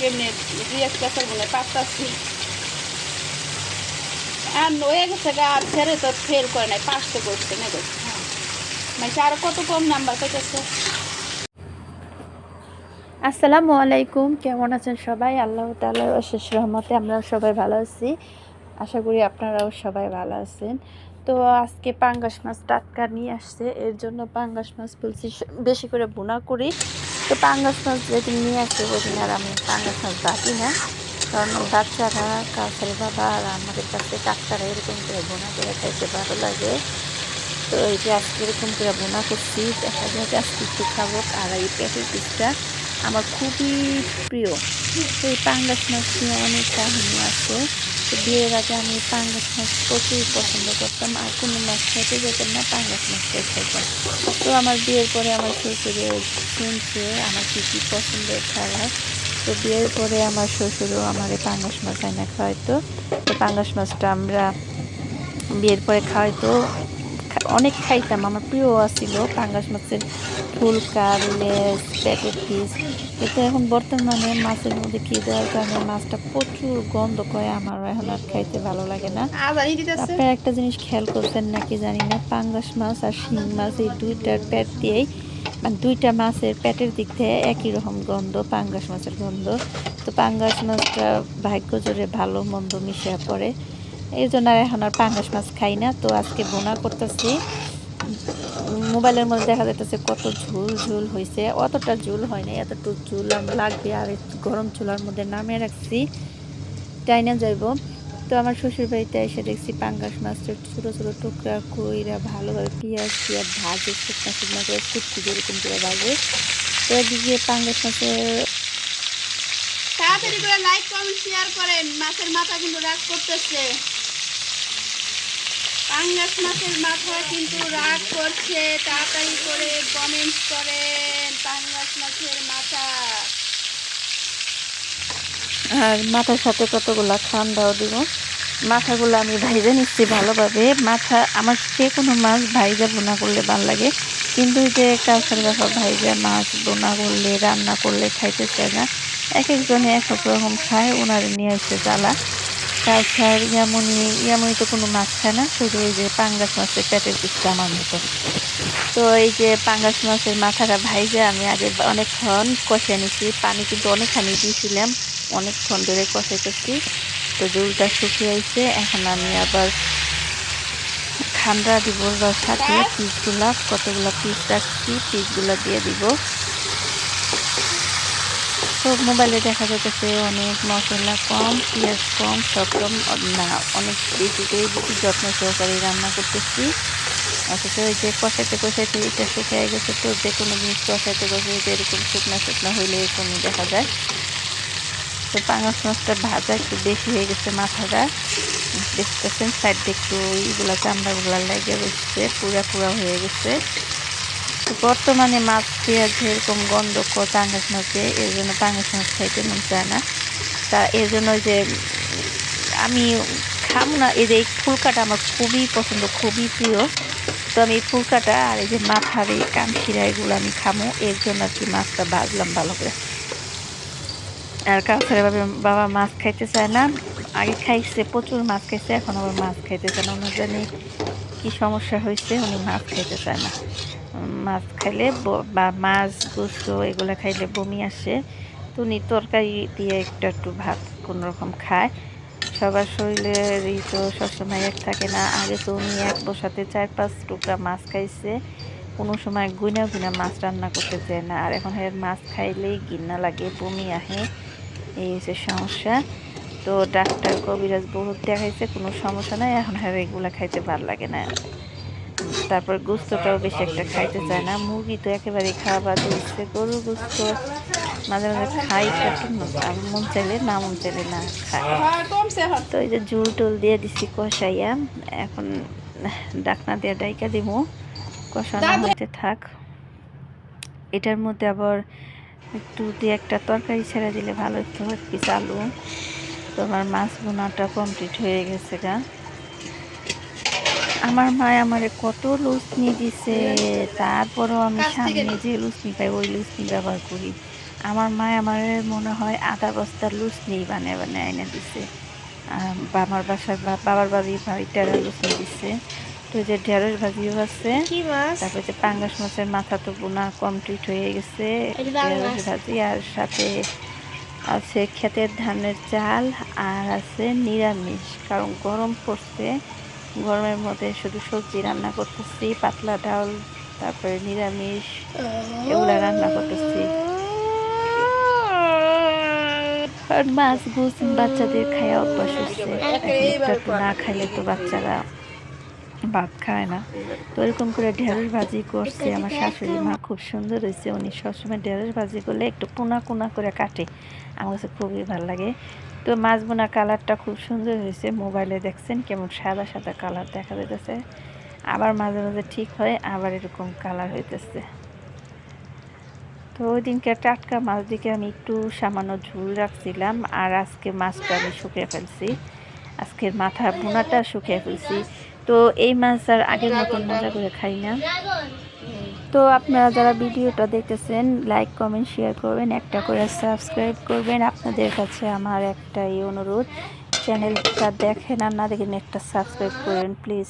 কেমনে রিয়াজ পেশার বলে পারতাছি আর হয়ে গেছে গা আর ফেরে তো ফেল করে নাই পাঁচটা করছে না গো মানে আরও কত কম নাম্বার পেতেছে আসসালামু আলাইকুম। কেমন আছেন সবাই? আল্লাহ তাআলার অশেষ রহমতে আমরা সবাই ভালো আছি। আশা করি আপনারাও সবাই ভালো আছেন। তো আজকে পাঙ্গাস মাছ টাটকা নিয়ে আসছে। এর জন্য পাঙ্গাস মাছ বলছি, বেশি করে বোনা করি। তো পাঙ্গাস মাছ যেদিন নিয়ে আসে ওই দিন আর আমি পাঙ্গাস মাছ বাটি না। কারণ বাচ্চারা, কাছের বাবা আর আমাদের কাছে ডাক্তাররা এরকম করে বোনা করে খাইতে ভালো লাগে। তো এই যে আজকে এরকম করে বোনা করছি, দেখা যায় যে আজকে একটু খাব। আর এই পেটের পিসটা আমার খুবই প্রিয়। এই পাঙ্গাস মাছ নিয়ে অনেক কাহিনী আছে। তো বিয়ের আগে আমি পাঙ্গাস মাছ প্রচুর পছন্দ করতাম। আর কোনো মাছ খেতে যেতাম না, পাঙ্গাস মাছটাই খাইতাম তো আমার বিয়ের পরে আমার শ্বশুরে শুনছে আমার কী কী পছন্দের খাবার। তো বিয়ের পরে আমার শ্বশুরও আমার এই পাঙ্গাস মাছ আইনা খাওয়াইতো। তো পাঙ্গাস মাছটা আমরা বিয়ের পরে খাওয়াইতো। অনেক খাইতাম। আমার প্রিয় আছিল পাঙ্গাস মাছের ফুলকা লেজ প্যাকেট পিস কিন্তু এখন বর্তমানে মাছের মধ্যে কি দেওয়ার কারণে মাছটা প্রচুর গন্ধ করে আমার এখন আর খাইতে ভালো লাগে না। আপনারা একটা জিনিস খেয়াল করছেন নাকি জানি না পাঙ্গাস মাছ আর শিং মাছ এই দুইটার প্যাট দিয়েই মানে দুইটা মাছের পেটের দিক থেকে একই রকম গন্ধ পাঙ্গাস মাছের গন্ধ। তো পাঙ্গাস মাছটা ভাগ্য জোরে ভালো মন্দ মিশিয়ে পড়ে। এই জন্য আর এখন আর পাঙ্গাস মাছ খাই না, তো আজকে বোনা করতেছি। মোবাইলের মধ্যে দেখা যাইতেছে কত ঝুল ঝুল হয়েছে অতটা ঝুল হয় না এতটুকু ঝুল লাগবে আর গরম চুলার মধ্যে নামিয়ে রাখছি টাইনা যাইব তো আমার শ্বশুর বাড়িতে এসে দেখছি পাঙ্গাস মাছটা ছোটো ছোটো টুকরা কইরা ভালোভাবে পেঁয়াজ পেঁয়াজ ভাজে, শুকনা শুকনা করে ফুটকি যেরকম করে ভাজে। তো এদিকে পাঙ্গাস মাছের তাড়াতাড়ি করে লাইক কমেন্ট শেয়ার করেন, মাছের মাথা কিন্তু রাগ করতেছে। পাঙ্গাস মাছের মাথা কিন্তু রাগ করছে, তাড়াতাড়ি করে কমেন্ট করেন পাঙ্গাস মাছের মাথা। আর মাথার সাথে কতগুলা ঠান্ডাও দিব। মাথাগুলো আমি ভাইজা নিচ্ছি ভালোভাবে। মাথা, আমার যে কোনো মাছ ভাইজা বোনা করলে ভালো লাগে। কিন্তু যে কাউসার ব্যাপার, ভাইজা মাছ বোনা করলে, রান্না করলে খাইতে চায় না। এক একজনে এক রকম খায়, ওনার নিয়ে আসছে জ্বালা। কাউসার ইয়ামনি ইয়ামনি তো কোনো মাছ খায় না, শুধু ওই যে পাঙ্গাস মাছের পেটের পিসটা আমার মতো। তো এই যে পাঙ্গাস মাছের মাথাটা ভাইজা আমি আগে অনেকক্ষণ কষে নিছি, পানি কিন্তু অনেকখানি দিয়েছিলাম অনেকক্ষণ ধরে কষাইতেছি। তো জলটা শুকিয়ে আইছে, এখন আমি আবার ঠান্ডা দিব সাথে পিসগুলা কতগুলো পিস রাখছি পিসগুলো দিয়ে দিব। তো মোবাইলে দেখা যাচ্ছে অনেক মশলা কম, পেঁয়াজ কম, সব কম না, অনেক বেশিতেই বেশি যত্ন সহকারে রান্না করতেছি। অথচ ওই যে কষাইতে কষাইতে এটা শুকিয়ে গেছে তো যে কোনো জিনিস কষাইতে কষাইতে এরকম শুকনা শুকনা হইলে এরকমই দেখা যায়। তো পাঙাশ মাছটা ভাজা একটু বেশি হয়ে গেছে মাথাটা। দেখতেছেন, সাইডে একটু এইগুলা চামড়াগুলা লেগে রয়েছে, পুরা পুরা হয়ে গেছে। বর্তমানে মাছ পেঁয়াজ এরকম গন্ধ পাঙ্গাস মাছে এর জন্য পাঙ্গাস মাছ খাইতে মন চায় না। তা এর জন্য যে আমি খাম না, এই যে এই ফুলকাটা আমার খুবই পছন্দ, খুবই প্রিয়। তো আমি এই ফুলকাটা আর এই যে মাথার এই কানশিরা এগুলো আমি খামো, এর জন্য আর কি মাছটা ভাজলাম ভালো করে। আর কাউসারে বাবা বাবা মাছ খাইতে চায় না। আগে খাইছে, প্রচুর মাছ খাইছে, এখন আবার মাছ খাইতে চায় না। উনি জানি কি সমস্যা হয়েছে উনি মাছ খাইতে চায় না। মাছ খাইলে ব- মাছ, গোস্ত এগুলো খাইলে বমি আসে। তো উনি তরকারি দিয়ে একটু একটু ভাত রকম খায়। সবার শরীরেরই তো সবসময় এক থাকে না। আগে তো উনি এক বসাতে চার পাঁচ টুকরা মাছ খাইছে। কোনো সময় গুইনা গুইনা মাছ রান্না করতে চায় না। আর এখন এর মাছ খাইলেই গিন্না লাগে, বমি আহে। এই হচ্ছে সমস্যা। তো ডাক্তার কবিরাজ বহুত দেখাইছে, কোনো সমস্যা নাই। এখন আর এগুলা খাইতে ভালো লাগে না। তারপর গোস্তটাও বেশি একটা খাইতে চায় না। মুরগি তো একেবারে খাওয়া বাদ দিচ্ছে। গরুর গোস্ত মাঝে মাঝে খাই আর মন চাইলে না, মন চাইলে না এখন তো এই যে ঝুল টুল দিয়ে দিছি কষাইয়া, এখন ডাকনা দিয়ে ডাইকা দিব কষানো। হতে থাক। এটার মধ্যে আবার একটু দিয়ে একটা তরকারি ছেড়ে দিলে ভালো একটু এক পিস আলু। মাছ বোনাটা কমপ্লিট হয়ে গেছে গা। আমার মা আমারে কত লুচনি দিছে তারপরেও আমি সামনে যে লুচনি পাই ওই লুচনি ব্যবহার করি। আমার মা আমার মনে হয় আধা বস্তার লুচনি বানিয়ে বানিয়ে এনে দিছে। বাবার বাসার বাবার বাড়ি বাড়িটার লুচনি দিছে। তো যে ঢেঁড়স ভাজিও আছে কি মাছ? তারপর যে পাঙ্গাস মাছের মাথা তো বোনা কমপ্লিট হয়ে গেছে। ঢেঁড়স ভাজি আর সাথে আছে ক্ষেতের ধানের চাল আর আছে নিরামিষ কারণ গরম পড়ছে। গরমের মধ্যে শুধু সবজি রান্না করতেছি পাতলা ডাল তারপরে নিরামিষ এগুলো রান্না করতেছি। আর মাছ গুছ বাচ্চাদের খাওয়া অভ্যাস হচ্ছে। না খাইলে তো বাচ্চারা ভাত খায় না। তো এরকম করে ঢেঁড়স ভাজি করছে। আমার শাশুড়ি মা খুব সুন্দর হয়েছে। উনি সবসময় ঢেঁড়স ভাজি করলে একটু কোনা কোনা করে কাটে। আমার কাছে খুবই ভালো লাগে। তো মাছ বোনা কালারটা খুব সুন্দর হয়েছে। মোবাইলে দেখছেন কেমন সাদা সাদা কালার দেখা যাইতেছে। আবার মাঝে মাঝে ঠিক হয়, আবার এরকম কালার হইতেছে। তো ওই দিনকে টাটকা মাছ দিকে আমি একটু সামান্য ঝুল রাখছিলাম। আর আজকে মাছটা আমি শুকিয়ে ফেলছি। আজকের মাথা বোনাটা শুকিয়ে ফেলছি। তো এই মাছ আর আগের মতন মজা করে খাই না। তো আপনারা যারা ভিডিওটা দেখতেছেন লাইক কমেন্ট শেয়ার করবেন, একটা করে সাবস্ক্রাইব করবেন। আপনাদের কাছে আমার একটাই অনুরোধ চ্যানেলটা দেখেন আর না দেখেন একটা সাবস্ক্রাইব করবেন প্লিজ